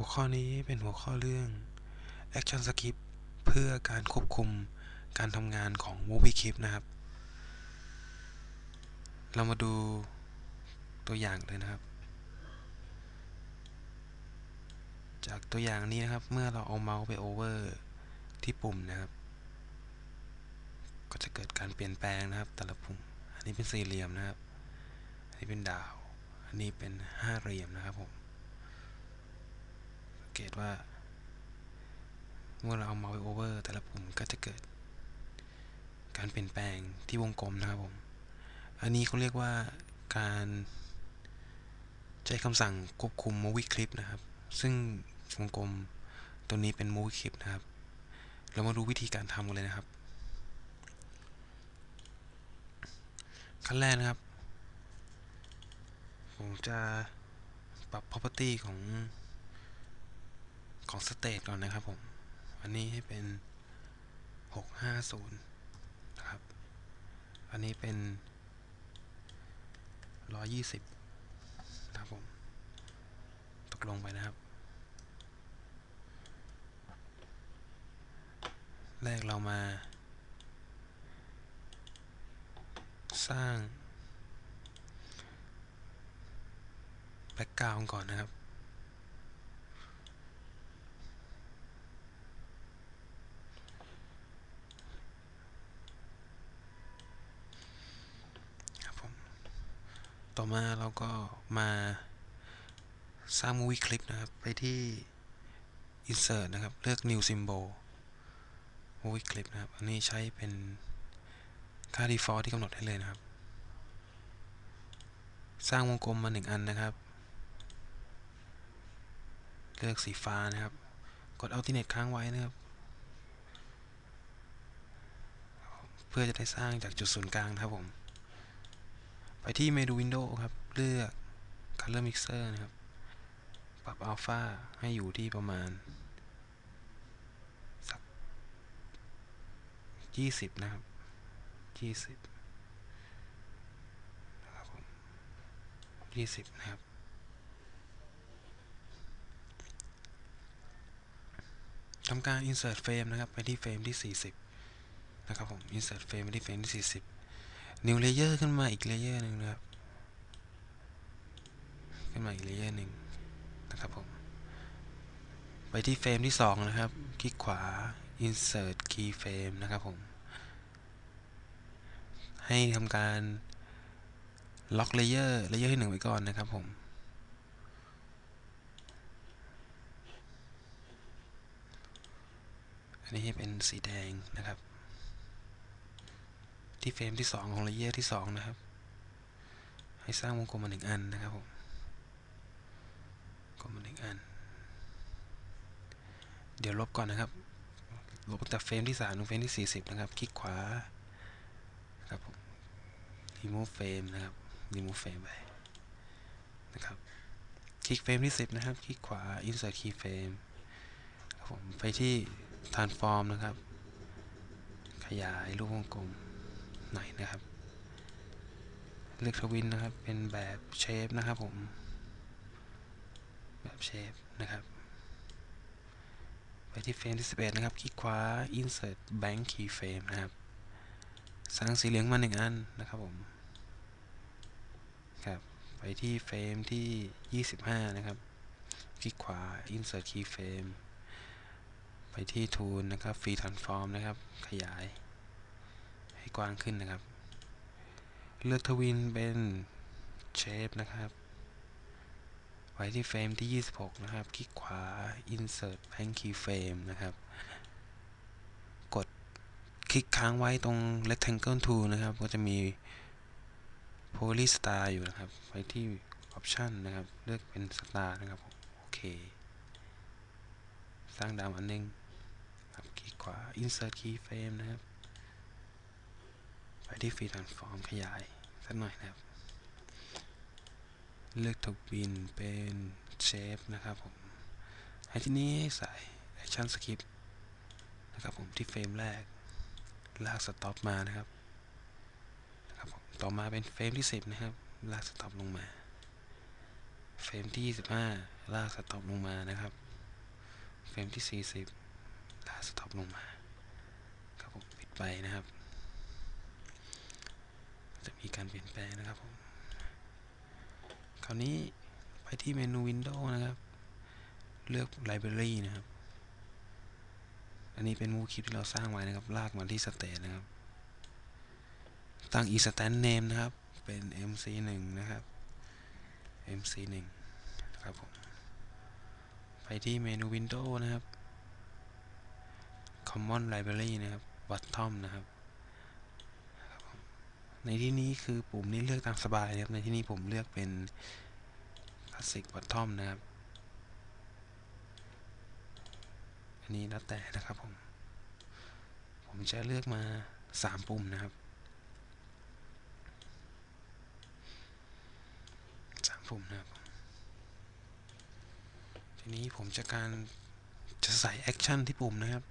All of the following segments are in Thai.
หัวข้อนี้เป็นหัวข้อเรื่อง Action Script เพื่อการควบคุมการทำงานของ Movie Clip นะครับ เรามาดูตัวอย่างเลยนะครับ จากตัวอย่างนี้นะครับ เมื่อเราเอาเมาส์ไปโอเวอร์ที่ปุ่มนะครับ ก็จะเกิดการเปลี่ยนแปลงนะครับ แต่ละปุ่ม อันนี้เป็นสี่เหลี่ยมนะครับ อันนี้เป็นดาว อันนี้เป็นห้าเหลี่ยมนะครับผม เกตว่า เมื่อเราเอาเมาส์ไปโอเวอร์แต่ละปุ่มก็จะเกิด การเปลี่ยนแปลงที่วงกลมนะครับผม อันนี้เขาเรียกว่าการใช้คำสั่งควบคุม movie clip นะครับ ซึ่งวงกลมตัวนี้เป็น movie clip นะครับ เรามาดูวิธีการทำกันเลยนะครับ ขั้นแรกนะครับ ผมจะปรับ property ของ ของ state ก่อนนะครับผมอันนี้ให้เป็น 650 นะครับ อันนี้เป็น 120 นะครับผม ตกลงไปนะครับ แรกเรามา สร้างแบ็กกราวน์ก่อนนะครับผม ต่อมาเรา ก็มาสร้าง movie clip นะครับ ไปที่ insert นะครับ เลือก new symbol movie clip นะครับ อันนี้ใช้เป็นค่า default ที่กำหนดให้เลยนะครับ สร้างวงกลมมาหนึ่งอันนะครับ เลือกสีฟ้านะครับ กด alternate ค้างไว้นะครับ เพื่อจะได้สร้างจากจุดศูนย์กลางนะครับผม ไปที่เมนู Window ครับ เลือก Color Mixer นะครับ ปรับอัลฟาให้อยู่ที่ประมาณสัก20 นะครับ 20นะครับ20 นะครับ ทำการ insert frame นะครับ ไปที่เฟรมที่ 40 นะครับผม insert frame ไปที่เฟรมที่ 40 new layer ขึ้นมาอีก layer หนึ่งนะครับ ขึ้นมาอีก layer หนึ่งนะครับผม ไปที่เฟรมที่ 2 นะครับ คลิกขวา insert keyframe นะครับผม ให้ทำการล็อกเลเยอร์เลเยอร์ที่หนึ่งไว้ก่อนนะครับผมอันนี้ให้เป็นสีแดงนะครับ ที่เฟรมที่ 2 ของเลเยอร์ที่ 2 นะครับ ให้สร้างวงกลมมาหนึ่งอันนะครับผม กลมมาหนึ่งอัน เดี๋ยวลบก่อนนะครับ ลบตั้งแต่เฟรมที่3ถึงเฟรมที่ 40 นะครับ คลิกขวาครับผม remove frame นะครับ remove frame ไปนะครับ คลิกเฟรมที่ 10 นะครับ คลิกขวา insert keyframe ครับผม ไปที่ transform นะครับ ขยายรูปวงกลมหน่อยนะครับ เลือกทวินนะครับ เป็นแบบเชฟนะครับผม แบบเชฟนะครับ ไปที่เฟรมที่ 11 นะครับ คลิกขวา insert bank keyframe นะครับ สร้างสีเหลืองมาหนึ่งอันนะครับผมครับไปที่เฟรมที่ 25 นะครับ คลิกขวา insert keyframe ไปที่ tool นะครับ free transform นะครับ ขยาย ให้กว้างขึ้นนะครับ เลือกทวินเป็นเชฟนะครับ ไว้ที่เฟรมที่ 26 นะครับ คลิกขวา insert blank keyframe นะครับ กดคลิกค้างไว้ตรง rectangle tool นะครับ ก็จะมี poly star อยู่นะครับ ไปที่ option นะครับ เลือกเป็น star นะครับ โอเค สร้างดาวอันหนึงครับคลิกขวา insert keyframe นะครับ ไปที่ free transform ขยายสักหน่อยนะครับ เลือกทวินเป็นเชฟนะครับผมให้ที่นี้ใส่ action script นะครับผมที่เฟรมแรก ลากสต็อปมานะครับนะครับผมต่อมาเป็นเฟรมที่ 10 นะครับ ลากสต็อปลงมา เฟรมที่ 25 ลากสต็อปลงมานะครับ เฟรมที่ 40 ลากสต็อปลงมาครับผมปิดไปนะครับ จะมีการเปลี่ยนแปลงนะครับผม คราวนี้ไปที่เมนู Windows นะครับ เลือก Library นะครับ อันนี้เป็นมูคลิปที่เราสร้างไว้นะครับ ลากมาที่ State นะครับ ตั้ง Instant Name นะครับ เป็น MC1 นะครับ MC1 นะครับผม ไปที่เมนู Windows นะครับ Common Library นะครับ Bottom นะครับ ในที่นี้คือปุ่มนี้เลือกตามสบายนะครับ ในที่นี้ผมเลือกเป็น Classic Bottom นะครับ อันนี้แล้วแต่นะครับผม ผมจะเลือกมา 3 ปุ่มนะครับ 3 ปุ่มนะครับ ทีนี้ผมจะการจะใส่แอคชั่นที่ปุ่มนะครับ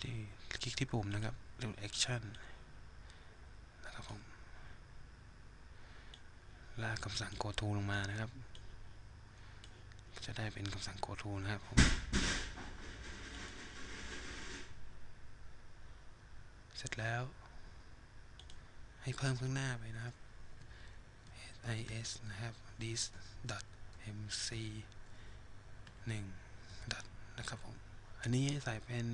ที่คลิกที่ปุ่มนะครับเรียกแอคชั่นนะครับผม ลากคำสั่ง go to ลงมานะครับ จะได้เป็นคำสั่ง go to นะครับผมเสร็จแล้ว ให้เพิ่มข้างหน้าไปนะครับ is นะครับ this dot mc 1 dot นะครับผม อันนี้ใส่เป็น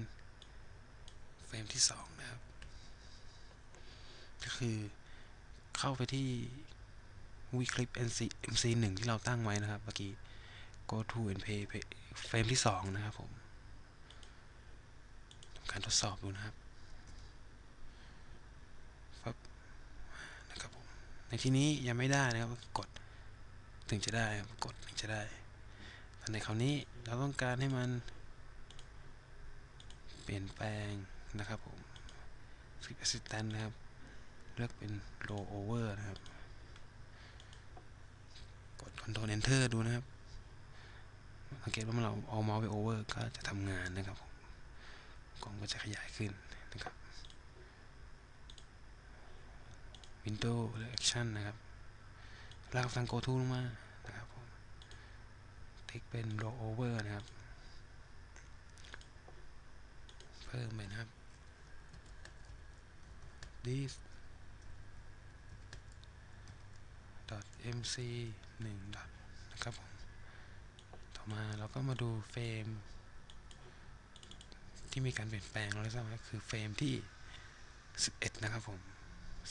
เฟรมที่ 2 นะครับ ก็คือเข้าไปที่ วีคลิป NC MC 1ที่เราตั้งไว้นะครับเมื่อกี้ go to and pay เฟรมที่ 2 นะครับผมทำการทดสอบดูนะครับปับนะครับผมในที่นี้ยังไม่ได้นะครับกดถึงจะได้ครับกดถึงจะได้แต่ในคราวนี้เราต้องการให้มัน เปลี่ยนแปลงนะครับผม Script Assistant นะครับ เลือกเป็น Roll Over นะครับ กด Enter ดูนะครับสังเกตว่าเมื่อเราเอาเมาส์ไป over ก็จะทำงานนะครับผมกล้องก็จะขยายขึ้นนะครับ Windows และ Action นะครับลากฟัง Go to ลงมานะครับผมติ๊กเป็น Roll over นะครับ เพิ่มไปนะครับ this dot mc 1 dot นะครับผมต่อมาเราก็มาดูเฟรมที่มีการเปลี่ยนแปลงเราได้ทราบว่าคือเฟรมที่ 11 นะครับผม 11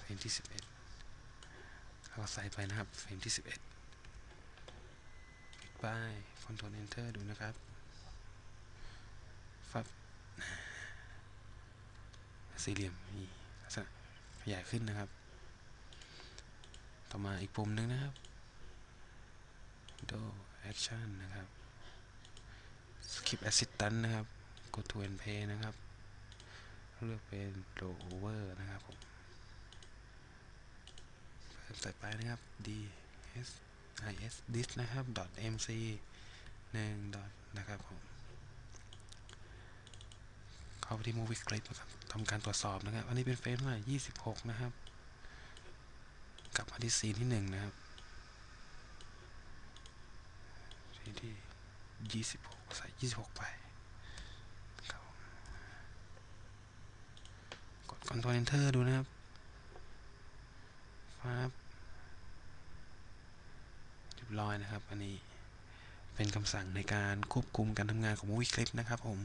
เฟรมที่ 11เราใส่ไปนะครับเฟรมที่ 11ปิดป้าย Ctrl Enter ดูนะครับฟับ สี่เหลี่ยมมีลักษณะขยายขึ้นนะครับ ต่อมาอีกปุ่มหนึ่งนะครับ Window Action นะครับ Skip Assistant นะครับ Go to and Pay นะครับ เลือกเป็น Roll Over นะครับผมเพิ่มใส่ไปนะครับ D S I S Dis นะครับ MC 1 นะครับผมาไปที่ Movie Clip นะครับทำการตรวจสอบนะครับ อันนี้เป็นเฟรมเท่าไหร่ 26 นะครับ กลับมาที่ซีนที่ 1 นะครับซีนที่ 26 ใส่ 26 ไปกด Ctrl Enter ดูนะครับฟ้าบเรียบร้อยนะครับ อันนี้เป็นคำสั่งในการควบคุมการทำงานของ Movie Clip นะครับผม